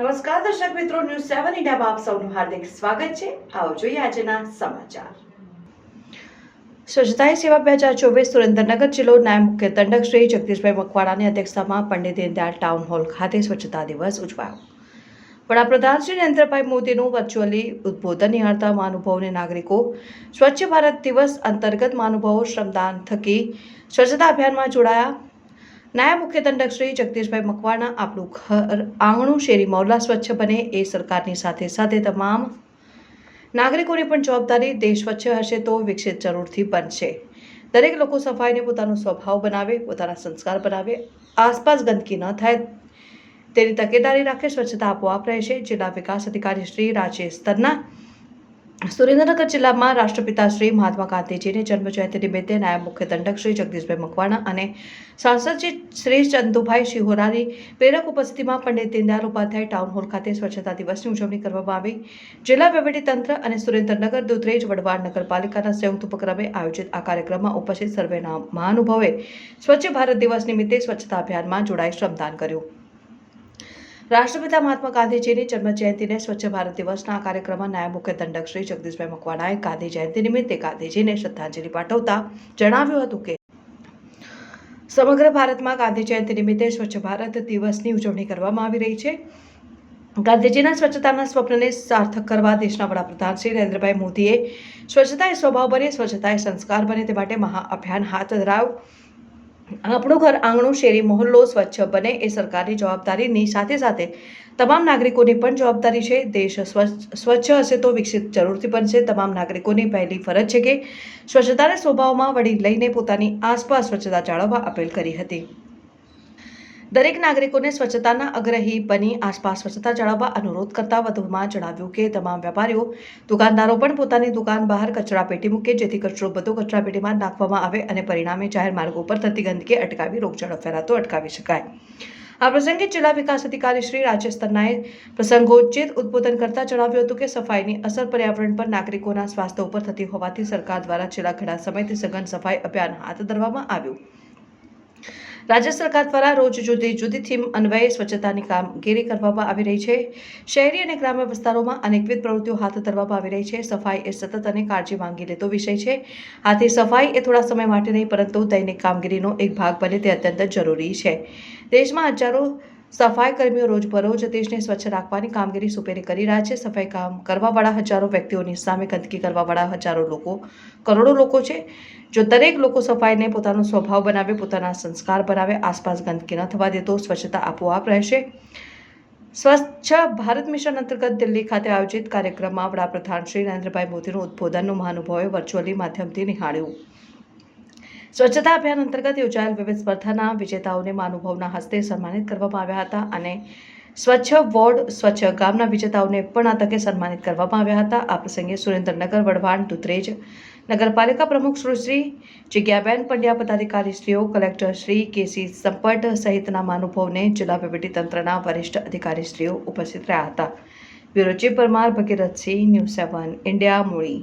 દર્શક મિત્રો ન્યૂઝ સેવન ઇન્ડિયામાં આપ સૌનું હાર્દિક સ્વાગત છે. આવો જોઈએ આજના સમાચાર. સ્વચ્છતા સેવા બે હજાર ચોવીસ સુરેન્દ્રનગર જિલ્લો નાયબ મુખ્ય દંડક શ્રી જગદીશભાઈ મકવાણાની અધ્યક્ષતામાં પંડિત દીનદયાળ ટાઉન હોલ ખાતે સ્વચ્છતા દિવસ ઉજવાયો. વડાપ્રધાન શ્રી નરેન્દ્રભાઈ મોદીનું વર્ચ્યુઅલી ઉદ્બોધન નિહાળતા મહાનુભાવોને નાગરિકો સ્વચ્છ ભારત દિવસ અંતર્ગત મહાનુભાવો શ્રમદાન થકી સ્વચ્છતા અભિયાનમાં જોડાયા. નાયબ મુખ્ય દંડક શ્રી જગદીશભાઈ મકવાણા આપણું ઘર આંગણું શેરી મોરલા સ્વચ્છ બને એ સરકારની સાથે સાથે તમામ નાગરિકોની પણ જવાબદારી દેશ સ્વચ્છ હશે તો વિકસિત જરૂરથી બનશે. દરેક લોકો સફાઈને પોતાનો સ્વભાવ બનાવે, પોતાના સંસ્કાર બનાવે, આસપાસ ગંદકી ન થાય. તેની તકેદારી રાખે, સ્વચ્છતા આપોઆપ રહેશે. જિલ્લા વિકાસ અધિકારી શ્રી રાજેશ તન્ના સુરેન્દ્રનગર જિલ્લામાં રાષ્ટ્રપિતા શ્રી મહાત્મા ગાંધીજીની જન્મજયંતિ નિમિત્તે નાયબ મુખ્ય દંડક શ્રી જગદીશભાઈ મકવાણા અને સાંસદજી શ્રી ચંદુભાઈ શિહોરાની પ્રેરક ઉપસ્થિતિમાં પંડિત દીનદયાળ ઉપાધ્યાય ટાઉન હોલ ખાતે સ્વચ્છતા દિવસની ઉજવણી કરવામાં આવી. જિલ્લા તંત્ર અને સુરેન્દ્રનગર, દુધરેજ વડવાડ નગરપાલિકાના સંયુક્ત ઉપક્રમે આયોજિત આ કાર્યક્રમમાં ઉપસ્થિત સર્વેના મહાનુભાવે સ્વચ્છ ભારત દિવસ નિમિત્તે સ્વચ્છતા અભિયાનમાં જોડાઈ શ્રમદાન કર્યું. રાષ્ટ્રપિતા મહાત્મા ગાંધીજીની જન્મ જયંતિને સ્વચ્છ ભારત દિવસના આ કાર્યક્રમમાં નાયબ મુખ્ય દંડક શ્રી જગદીશભાઈ મકવાણાએ ગાંધી જયંતિ નિમિત્તે ગાંધીજીને શ્રદ્ધાંજલિ પાઠવતા જણાવ્યું હતું કે સમગ્ર ભારતમાં ગાંધી જયંતિ નિમિત્તે સ્વચ્છ ભારત દિવસની ઉજવણી કરવામાં આવી રહી છે. ગાંધીજીના સ્વચ્છતાના સ્વપ્નને સાર્થક કરવા દેશના વડાપ્રધાન શ્રી નરેન્દ્રભાઈ મોદીએ સ્વચ્છતા એ સ્વભાવ બને સ્વચ્છતા એ સંસ્કાર બને તે માટે મહા અભિયાન હાથ ધરાવ્યું આપણું ઘર આંગણું, શેરી, મહોલ્લો, સ્વચ્છ બને એ સરકારની જવાબદારીની સાથે સાથે તમામ નાગરિકોની પણ જવાબદારી છે. દેશ સ્વચ્છ હશે તો વિકસિત જરૂરથી બનશે. તમામ નાગરિકોની પહેલી ફરજ છે કે સ્વચ્છતાને સ્વભાવમાં વળી લઈને પોતાની આસપાસ સ્વચ્છતા જાળવવા અપીલ કરી હતી. દરેક નાગરિકોને સ્વચ્છતાના આગ્રહી બની આસપાસ સ્વચ્છતા જાળવવા અનુરોધ કરતા વધુમાં જણાવ્યું કે તમામ વેપારીઓ દુકાનદારો પણ પોતાની દુકાન બહાર કચરા પેટી મૂકે જેથી કચરો બધો કચરા પેટીમાં નાખવામાં આવે અને પરિણામે જાહેર માર્ગો પર થતી ગંદકી અટકાવી રોગચાળો ફેલાતો અટકાવી શકાય. આ પ્રસંગે જિલ્લા વિકાસ અધિકારી શ્રી રાજેશ તન્નાએ પ્રસંગોચિત ઉદબોધન કરતા જણાવ્યું હતું કે સફાઈની અસર પર્યાવરણ પર નાગરિકોના સ્વાસ્થ્ય ઉપર થતી હોવાથી સરકાર દ્વારા છેલ્લા ઘણા સમયથી સઘન સફાઈ અભિયાન હાથ ધરવામાં આવ્યું. રાજ્ય સરકાર દ્વારા રોજ જુદી જુદી થીમ અન્વયે સ્વચ્છતાની કામગીરી કરવામાં આવી રહી છે. શહેરી અને ગ્રામ્ય વિસ્તારોમાં અનેકવિધ પ્રવૃત્તિઓ હાથ ધરવામાં આવી રહી છે. સફાઈ એ સતત અને કાળજી માંગી લેતો વિષય છે. આથી સફાઈ એ થોડા સમય માટે નહીં, પરંતુ દૈનિક કામગીરીનો એક ભાગ બને તે અત્યંત જરૂરી છે. દેશમાં હજારો સફાઈ કર્મીઓ રોજબરોજ દેશને સ્વચ્છ રાખવાની કામગીરી સુપેરી કરી રહ્યા છે. સફાઈ કામ કરવાવાળા હજારો વ્યક્તિઓની સામે ગંદકી કરવાવાળા હજારો લોકો, કરોડો લોકો છે, જો દરેક લોકો સફાઈને પોતાનો સ્વભાવ બનાવે, પોતાના સંસ્કાર બનાવે, આસપાસ ગંદકી ન થવા દે તો સ્વચ્છતા આપોઆપ રહેશે. સ્વચ્છ ભારત મિશન અંતર્ગત દિલ્હી ખાતે આયોજિત કાર્યક્રમમાં વડાપ્રધાન શ્રી નરેન્દ્રભાઈ મોદીનું ઉદ્બોધનનું મહાનુભાવોએ વર્ચ્યુઅલી માધ્યમથી નિહાળ્યું. સ્વચ્છતા અભિયાન અંતર્ગત યોજાયેલ વિવિધ સ્પર્ધાના વિજેતાઓને મહાનુભાવના હસ્તે સન્માનિત કરવામાં આવ્યા હતા અને સ્વચ્છ વોર્ડ, સ્વચ્છ ગામના વિજેતાઓને પણ આ તકે સન્માનિત કરવામાં આવ્યા હતા. આ પ્રસંગે સુરેન્દ્રનગર વડવાણ દુધરેજ, નગરપાલિકા પ્રમુખ Sushri Jignaben Pandya પદાધિકારીશ્રીઓ collector Shri K C Sampat સહિતના મહાનુભાવને જિલ્લા તંત્રના વરિષ્ઠ અધિકારીશ્રીઓ ઉપસ્થિત રહ્યા હતા. Bureau chief Parmar Bhagirathsinh, news seven India, Muli